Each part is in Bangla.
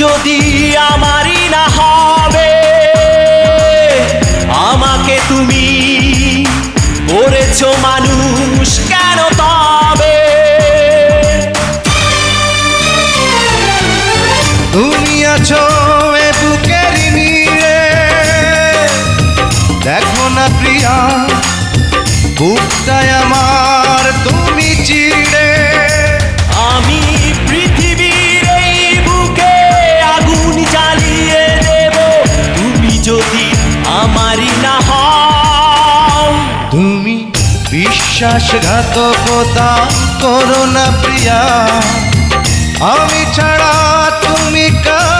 যদি আমারই না হবে, আমাকে তুমি করেছ মানুষ কেন তবে? তুমি আছো দেখো না প্রিয়া বিশ্বাসঘাতকতা করো না প্রিয়া। আমি ছাড়া তুমি কারণ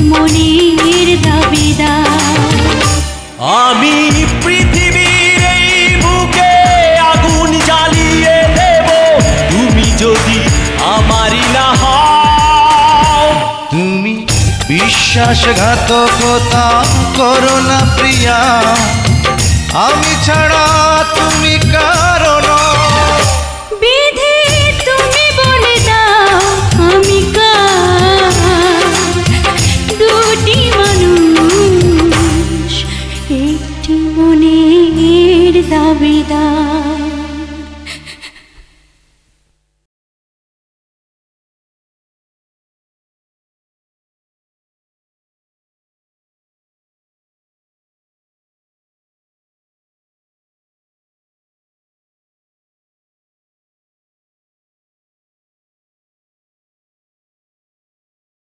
মনের দাবিদার আমি পৃথিবীর এই বুকে আগুন জ্বালিয়ে দেব। তুমি যদি আমারই না হও। তুমি বিশ্বাসঘাতকতা করো না প্রিয়া। আমি ছাড়া তুমি কারণ